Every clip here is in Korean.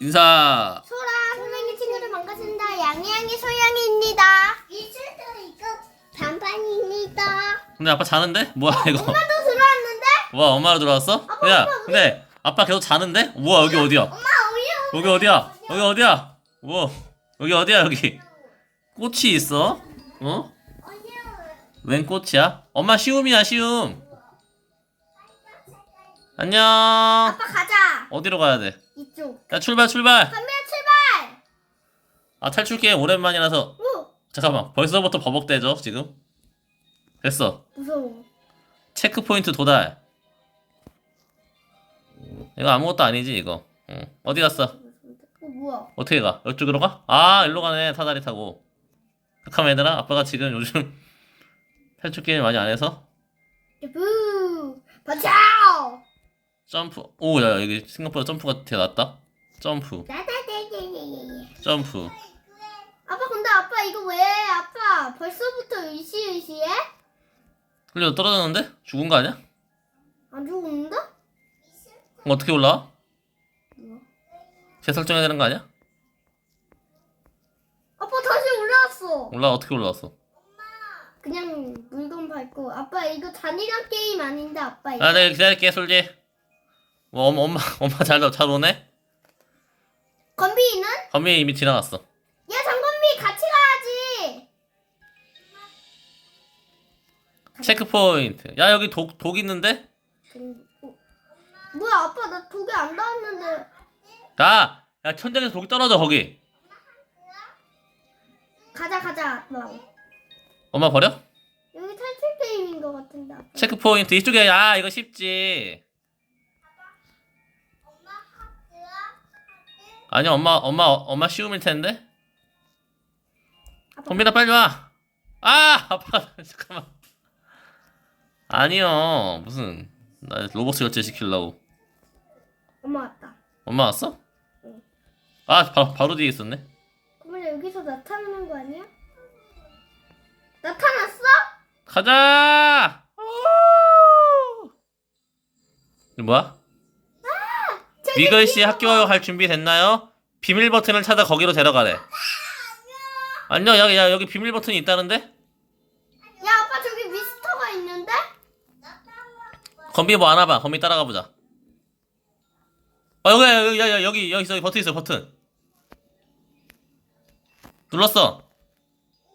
인사. 소라 선생님 친구들 반갑습니다. 양양이 소양이입니다. 이슬도 이거 반반입니다. 근데 아빠 자는데? 뭐야 이거? 엄마도 들어왔는데? 와 엄마로 들어왔어? 아빠, 야, 우리- 근데 아빠 계속 자는데? 뭐야 여기 어디야? 엄마 우유. 여기 어디야? 여기 어디야? 뭐? 여기 어디야 여기? 꽃이 있어? 어? 웬 꽃이야? 엄마 시움이야 시움. 안녕. 아빠 가자. 어디로 가야 돼? 이쪽. 야 출발 출발. 담배 출발. 아 탈출 게임 오랜만이라서 오 잠깐만 벌써부터 버벅대죠 지금? 됐어. 무서워. 체크 포인트 도달. 이거 아무것도 아니지 이거. 응. 어디 갔어? 어 뭐야? 어떻게 가? 이쪽으로 가? 아 일로 가네 사다리 타고. 잠깐만 얘들아 아빠가 지금 요즘 탈출 게임 많이 안 해서 부 버차오. 점프. 오 야 여기 생각보다 점프가 되게 낮다. 점프. 점프. 아빠 근데 아빠 이거 왜 아빠 벌써부터 으시으시해? 흘려 떨어졌는데? 죽은 거 아니야? 안 죽었는데? 그럼 어떻게 올라와? 재설정해야 되는 거 아니야? 아빠 다시 올라왔어. 올라 어떻게 올라왔어? 그냥 물건 밟고 아빠 이거 잔인한 게임 아닌데 아빠 이거 아, 내가 기다릴게, 솔지. 뭐, 엄마, 엄마, 엄마 잘, 잘 오네? 건비는? 건미 이미 지나갔어. 야 장건비 같이 가야지 체크포인트. 야, 여기 독, 독 있는데? 어. 뭐야 아빠 나 독에 안 닿았는데 야! 야, 천장에서 독이 떨어져, 거기. 가자 가자 아빠 엄마 버려? 여기 탈출 게임인 것 같은데 아빠 체크포인트. 이쪽에, 야, 이거 쉽지. 아니, 엄마, 엄마, 엄마 쉬움일 텐데? 건미나 빨리 와! 아! 아빠, 잠깐만. 아니요. 무슨, 나 로봇 결제 시키려고. 엄마 왔다 엄마 왔어? 응. 아, 바로, 바로 뒤에 있었네. 그러면 여기서 나타나는 거 아니야? 나타났어? 가자! 오! 이거 뭐야? 미글 씨 학교 갈 준비 됐나요? 비밀 버튼을 찾아 거기로 데려가래. 안녕, 여기, 야, 여기 비밀 버튼이 있다는데? 야 아빠 저기 미스터가 있는데? 건비 뭐 하나 봐. 건비 따라가 보자. 어, 여기, 여기, 여기, 여기, 여기 있어. 여기 버튼 있어, 버튼. 눌렀어.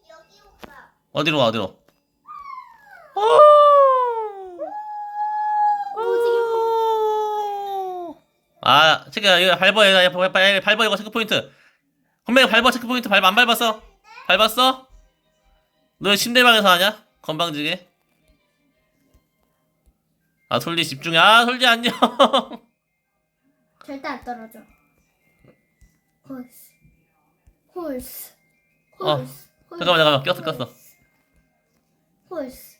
여기 오빠 어디로 가, 어디로? 아, 체크, 이거 밟아, 이거 밟아, 밟아, 밟아, 이거 체크 포인트. 건배 밟아, 체크 포인트 밟아, 안 밟았어? 밟았어? 너왜 침대방에서 하냐? 건방지게. 아, 솔지 집중해. 아, 솔지 안녕. 절대 안 떨어져 홀스 홀스 어, 홀스 잠깐만, 잠깐만. 꼈어, 꼈어. 홀스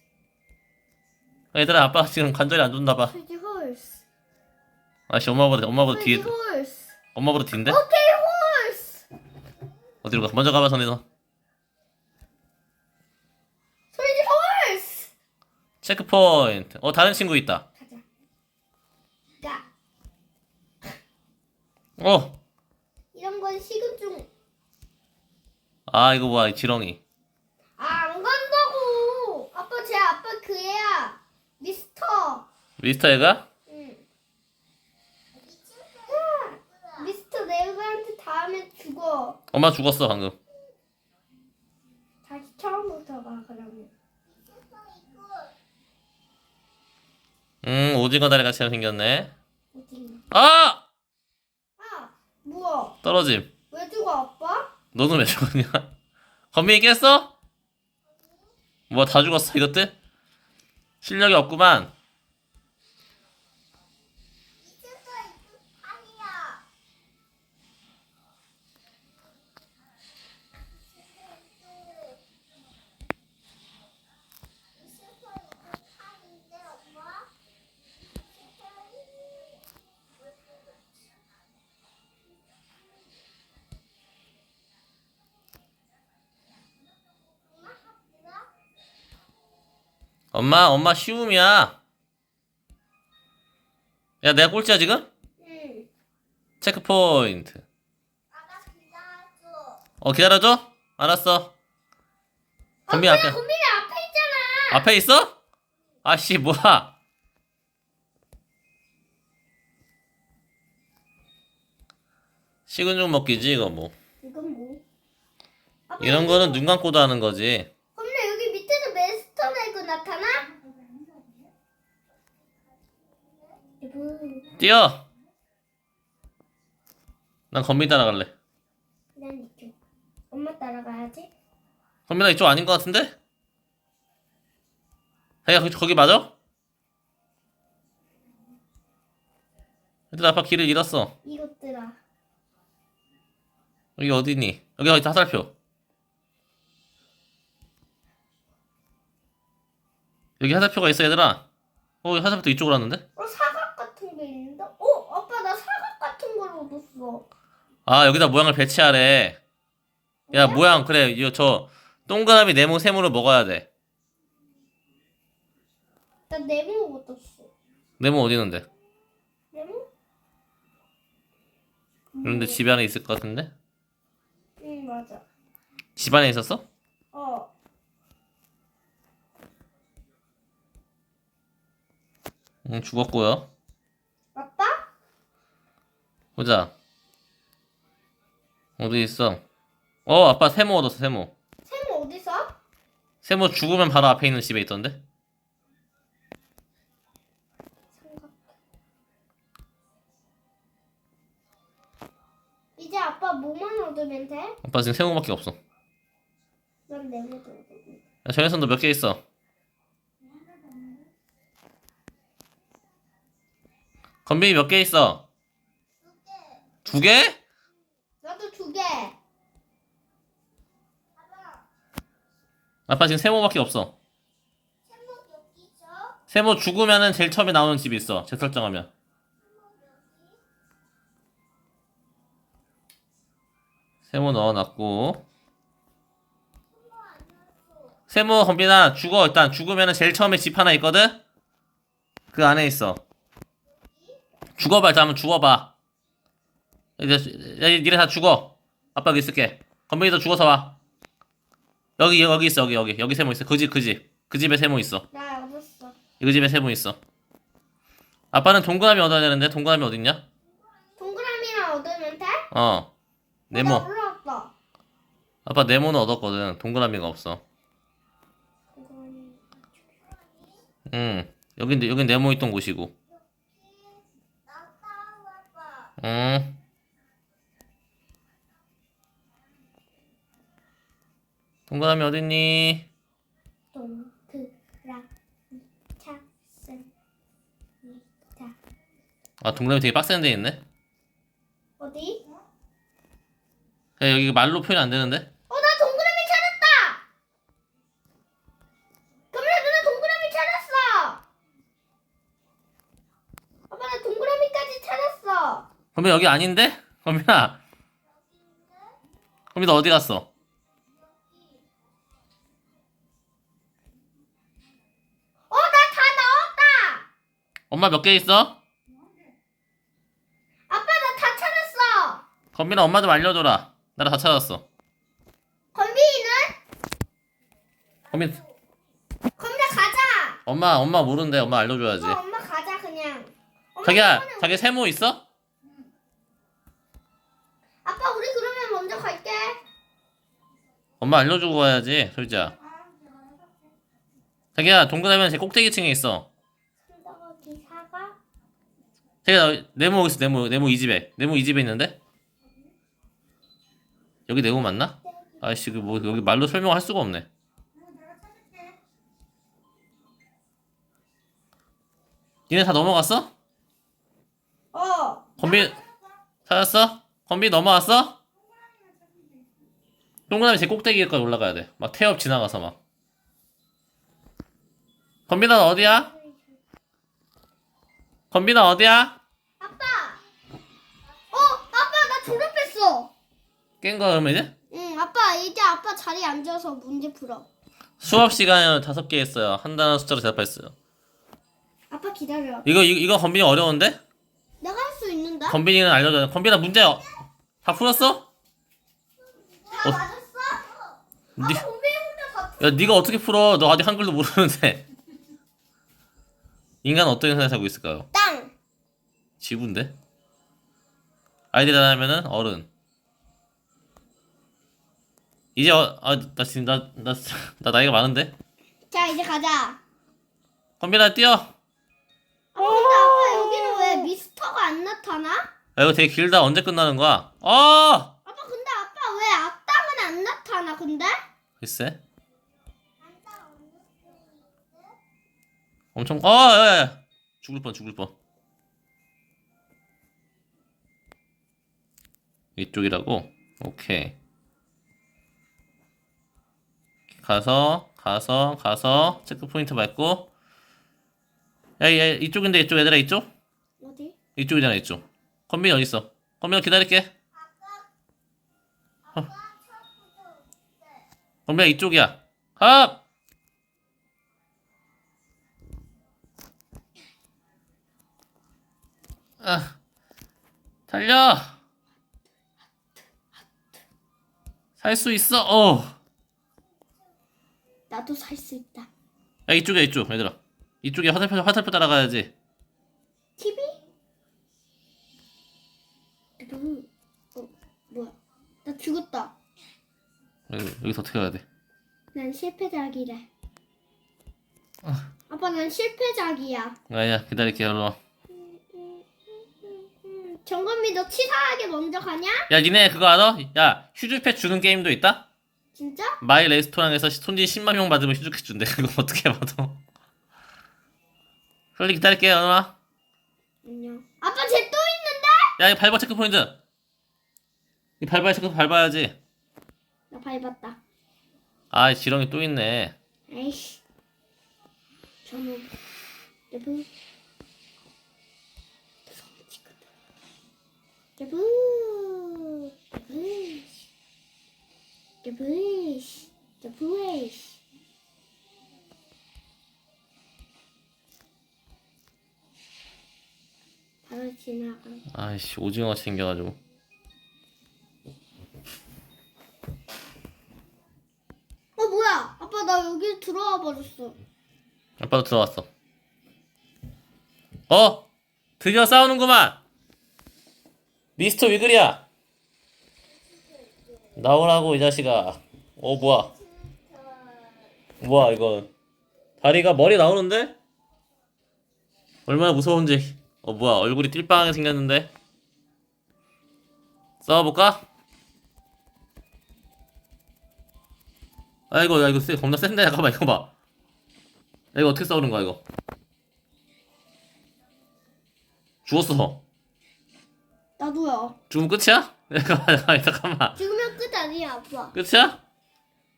얘들아, 아빠가 지금 관절이 안 좋나 봐. 아씨, 엄마보다, 엄마보다 뒤에, 엄마보다 뒤인데? 오케이 홀스 어디로 가? 먼저 가봐, 선에서. 솔지 홀스 체크 포인트. 어, 다른 친구 있다. 가자 가 어, 이런 건 식은 중 아, 이거 뭐야, 이 지렁이. 아, 안 간다고. 아빠 제 아빠 그 애야. 미스터. 미스터 애가? 응. 미스터 네브한테 다음에 죽어. 엄마 죽었어, 방금. 다시 처음부터 가 그러면. 음, 오징어 다리 같이 생겼네. 어디? 아! 아, 뭐야? 떨어짐. 왜 죽어 아빠? 너는 왜 죽었냐? 건민이 깼어? 뭐야, 다 죽었어, 이것들? 실력이 없구만. 엄마, 엄마 쉬움이야. 야, 내가 꼴찌야, 지금? 응. 체크 포인트. 어 기다려줘 알았어 건빈 앞에 건빈이 앞에 있잖아. 앞에 있어? 아씨 뭐야 식은 죽 먹기지 이거 뭐 이건 뭐? 아빠, 이런 거는 눈 감고도 하는 거지 뛰어 난 건빈 따라갈래 난 이쪽. 엄마 따라가야지. 건빈아 이쪽 아닌 것 같은데? 야 거기, 거기 맞아? 얘들아 아빠 길을 잃었어 이것들아. 여기 어디니? 여기 어디 화살표 여기 화살표가 있어 얘들아 어 여기 화살표 이쪽으로 왔는데? 어 사각 같은 게 있는데? 어 아빠 나 사각 같은 아 여기다 모양을 배치하래 야 모양 그래 이거 저 동그라미 네모 세모를 먹어야 돼 나 네모 얻었어. 네모 어디 있는데? 네모? 그런데 집 안에 있을 것 같은데? 응 맞아. 집 안에 있었어? 어. 응 죽었고요 맞다? 보자 어디 있어 어 아빠 세모 얻었어 세모 세모 어디서? 세모 죽으면 바로 앞에 있는 집에 있던데? 이제 아빠 뭐만 얻으면 돼? 아빠 지금 세모밖에 없어 난 네모도. 야, 녀석도 몇 개 있어 건빈이 몇 개 있어? 두 개? 나도 두 개. 아빠 지금 세모밖에 없어. 세모 죽으면은 제일 처음에 나오는 집이 있어. 재설정하면. 세모 넣어놨고. 세모 건빈아 죽어. 일단 죽으면은 제일 처음에 집 하나 있거든? 그 안에 있어. 죽어봐. 일단 한번 죽어봐 이제 야, 니네 다 죽어. 아빠 여기 있을게. 건빈이도 죽어서 와. 여기 여기 있어 여기 여기. 여기 세모 있어. 그 집 그 집. 그 집에 세모 있어. 나 얻었어. 이 집에 세모 있어. 아빠는 동그라미 얻어야 되는데 동그라미 어딨냐? 동그라미랑 얻으면 돼? 어. 네모. 나 올라왔다. 아빠 네모는 얻었거든. 동그라미가 없어. 동그라미. 응. 여긴 여긴 네모 있던 곳이고. 응 동그라미 어딨니? 아 동그라미 되게 빡센 데 있네 어디? 야 여기 말로 표현 안 되는데? 어, 나 동그라미 찾았다! 그러면 누나 동그라미 찾았어! 아빠, 나 동그라미까지 찾았어! 건빈 여기 아닌데? 건빈아 건빈 너 어디 갔어? 어, 엄마 몇 개 있어? 아빠, 나 다 찾았어! 건빈아 엄마 좀 알려줘라 나도 다 찾았어 건빈이는? 건빈 건빈아, 가자! 엄마 엄마 모르는데 엄마 알려줘야지 어, 엄마 가자, 그냥. 엄마 자기야 이번에- 자기 세모 있어? 아빠, 우리 그러면 먼저 갈게. 엄마 알려주고 가야지 솔지야 자기야 동그라미는 제 꼭대기층에 있어? 자기야 네모 여기 있어 네모 네모 이 집에 네모 이 집에 있는데 여기 네모 맞나? 아이씨 그 뭐 여기 말로 설명할 수가 없네 니네 다 넘어갔어? 어. 건빈 찾았어? 건빈 넘어왔어? 동그라미 제 꼭대기까지 올라가야 돼. 막 태엽 지나가서 막. 너 어디야? 건빈아 어디야? 아빠! 어, 아빠, 나 졸업했어! 깬거 그러면 이제? 응, 아빠, 이제 아빠 자리에 앉아서 문제 풀어. 수업 시간을 다섯 개 했어요. 한 단어 숫자로 대답했어요. 아빠 기다려. 이거 이거, 이거 건빈이 어려운데? 내가 할 수 있는데? 건빈이는 알려줘. 건빈아 문제 어- 다 풀었어? 다 어. 맞았어. 아, 니, 혼자 다. 야, 네가 어떻게 풀어? 너 아직 한글도 모르는데. 인간 어떤 세상에 살고 있을까요? 땅. 지구인데? 아이들 하나면은 어른. 이제 어, 아, 나 지금 나, 나, 나 나이가 많은데? 자 이제 가자. 건빈아 뛰어! 야, 아, 근데 아빠 여기는 왜 미스터가 안 나타나? 이거 되게 길다. 언제 끝나는 거야? 어! 아빠 근데 아빠 왜 앞땅은 안 나타나 근데? 글쎄. 엄청, 어, 야, 야. 죽을 뻔, 죽을 뻔. 이쪽이라고? 오케이. 가서, 가서, 가서, 체크 포인트 밟고. 야, 야, 이쪽인데, 이쪽, 얘들아, 이쪽? 어디? 이쪽이잖아, 이쪽. 건빈이 어딨어? 건빈아 기다릴게. 어. 건빈아 이쪽이야. 합! 아, 달려! 살 수 있어, 어! 나도 살 수 있다. 야, 이쪽이야, 이쪽, 얘들아. 이쪽에 화살표, 화살표 따라가야지. TV? 여러분, 어 뭐야? 나 죽었다. 여기, 여기서 어떻게 가야 돼? 난 실패작이래. 아. 아빠 난 실패작이야. 아야, 기다릴게, 일로 와. 정건미 너 치사하게 먼저 가냐? 야, 니네 그거 알아? 야, 휴즈패 주는 게임도 있다? 진짜? 마이 레스토랑에서 손님 10만 명 받으면 휴즈패 준대. 그거 어떻게 받아? 빨리 기다릴게, 얼마? 안녕. 아빠 쟤 또 있는데? 야, 이 밟아, 체크 포인트. 이 밟아야 체크 밟아야지. 나 밟았다. 아, 이 지렁이 또 있네. 에이씨. 저는 여보. 여보. 여보. 여보. 여보. 바로 지나가. 아이씨, 오징어 같이 생겨가지고. 어 뭐야? 아빠 나 여기 들어와 버렸어. 아빠도 들어왔어. 어? 드디어 싸우는구만! 미스터 위글이야! 나오라고, 이 자식아. 어, 뭐야. 뭐야, 이거. 다리가 머리 나오는데? 얼마나 무서운지. 어, 뭐야, 얼굴이 띨빵하게 생겼는데? 싸워볼까? 아이고, 야, 이거 쎄, 겁나 센데? 잠깐만, 이거 봐. 야, 이거 어떻게 싸우는 거야, 이거? 죽었어. 나도요. 죽으면 끝이야? 잠깐만, 잠깐만. 지금은 끝 아니야 아빠. 끝이야?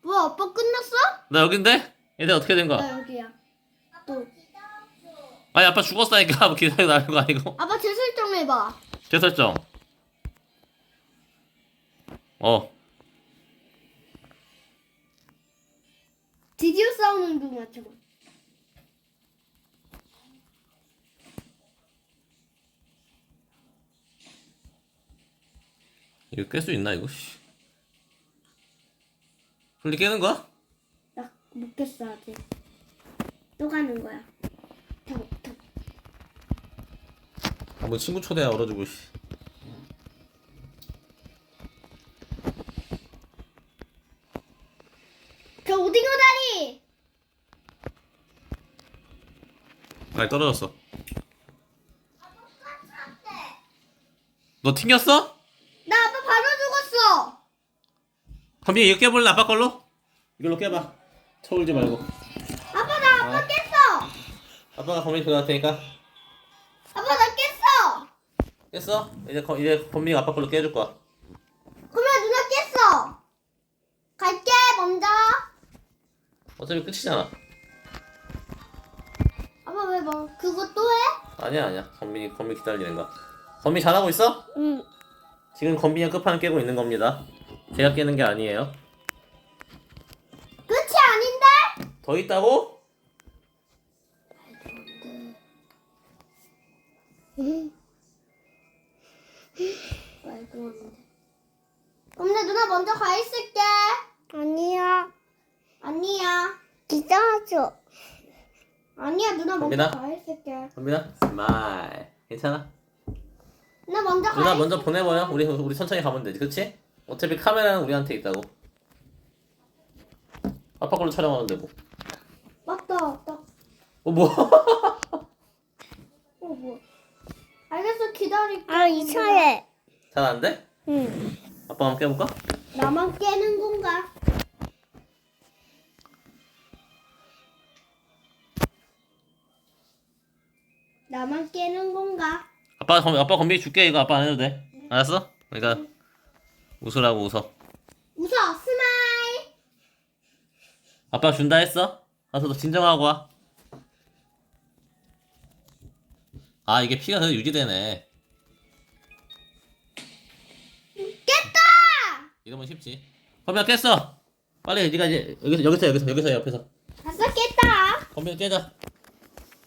뭐야 아빠 끝났어? 나 여긴데? 얘들 어떻게 된 거야? 나 여기야. 또 아니, 아빠 죽었다니까. 뭐 기다리고 나는 거 아니고. 아빠 재설정 해봐. 재설정. 어. 드디어 싸우는 중 맞춰봐. 이거 깰 수 있나, 이거? 씨. 풀리 깨는 거야? 나못 깼어 아직. 또 가는 거야. 더, 더. 한번 친구 초대 얼어주고, 씨. 저 오징어 다리. 아니, 떨어졌어. 너 튕겼어? 나 아빠 바로 죽었어. 건비 이거 깨볼래, 아빠 걸로? 이걸로 깨봐. 쳐울지 말고. 아빠 나 아빠 어. 깼어. 아빠가 건비 들어갈 테니까. 아빠 나 깼어. 깼어? 이제, 거, 이제 건비가 아빠 걸로 깨줄 거야. 그러면 누나 깼어. 갈게 먼저. 어차피 끝이잖아. 아빠 왜 뭐 그거 또 해? 아니야, 아니야. 건빈이, 건빈 기다리는 거야. 건빈 잘하고 있어? 응. 지금 건빈이가 끝판을 깨고 있는 겁니다. 제가 깨는 게 아니에요. 끝이 아닌데? 더 있다고? 말도 안 돼. 근데 누나 누나 먼저 가 있을게. 아니야. 아니야. 기다려줘. 아니야, 누나 먼저 범빈아? 가 있을게. 범빈아 스마일 괜찮아? 누나 먼저 가. 누나 있- 먼저 보내버려 우리 우리 천천히 가면 되지 그치? 어차피 카메라는 우리한테 있다고 아빠 걸로 촬영하면 되고 맞다, 맞다. 어 뭐? 어, 뭐. 알겠어, 기다릴게. 아, 이상해. 잘 안 돼? 응. 아빠 한번 깨볼까? 나만 깨는 건가? 아빠 건비 아빠 건비 줄게 이거 아빠 안 해도 돼 알았어? 그러니까 웃으라고 웃어 웃어, 스마일. 아빠 준다 했어? 가서 너 진정하고 와. 아 이게 피가 계속 유지되네. 깼다! 이러면 쉽지. 건비야 깼어. 빨리 네가 이제 여기서 여기서 여기서 여기서 옆에서 아싸, 깼다. 건비가 깨자.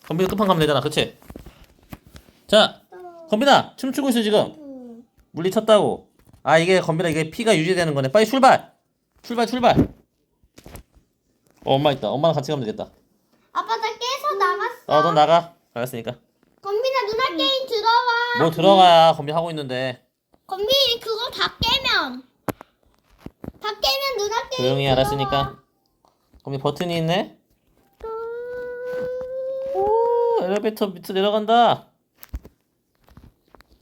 건비가 끝판 가면 되잖아, 그치? 자, 건비나 춤추고 있어 지금. 음. 물리쳤다고. 아 이게 건비나 이게 피가 유지되는 거네. 빨리 출발. 출발 출발. 어, 엄마 있다. 엄마랑 같이 가면 되겠다. 아빠, 나 깨서 나갔어. 어, 넌 나가. 알았으니까. 건빈아, 누나 게임 들어와. 뭐 들어가야 건비 하고 있는데. 건빈이 그거 다 깨면. 다 깨면 누나 게임 조용히 들어와. 알았으니까. 거기 버튼이 있네. 오, 엘리베이터 밑으로 내려간다.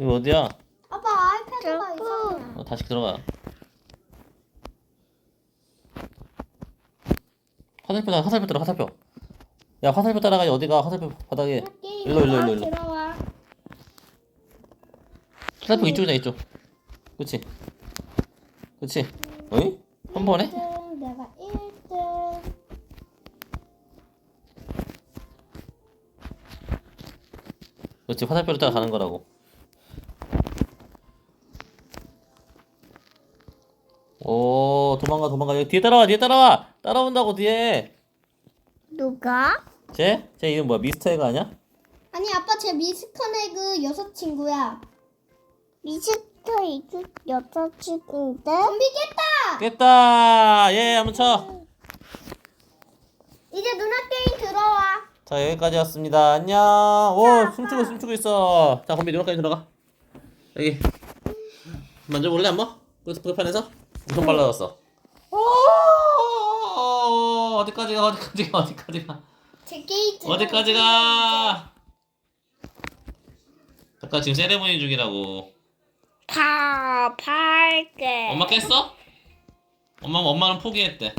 이거 어디야? 아빠, 아이패드가. 이상해. 어, 다시 들어가. 화살표 따라, 화살표 따라, 화살표. 야, 화살표 따라가 어디가? 화살표 바닥에. 게임 일로, 일로, 일로, 일로. 들어와. 화살표 이쪽이다, 이쪽. 그치? 그치? 어이? 한 번에? 1등, 내가 1등. 그렇지, 화살표로 따라 가는 거라고. 오, 도망가, 도망가. 여기 뒤에 따라와, 뒤에 따라와! 따라온다고, 뒤에. 누가? 쟤? 쟤 이름 뭐야? 미스터 애가 아니야? 아니, 아빠 제 미스커네그 여섯 친구야. 미스터 이주 여자친구인데? 건비 깼다! 깼다! 예, 한번 쳐! 이제 누나 게임 들어와. 자, 여기까지 왔습니다. 안녕! 오, 숨추고, 숨추고 있어. 자, 건비 누나까지 들어가. 여기. 만져볼래, 한번? 그 스프판에서? 엄청 빨라졌어. 오, 어디까지 가, 어디까지 가, 어디까지 가. 제 게임 들어와. 어디까지 가? 잠깐 지금 세레모니 중이라고. 다 팔게. 엄마 깼어? 엄마 엄마는 포기했대.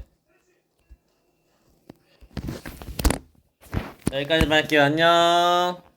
여기까지만 할게요. 안녕.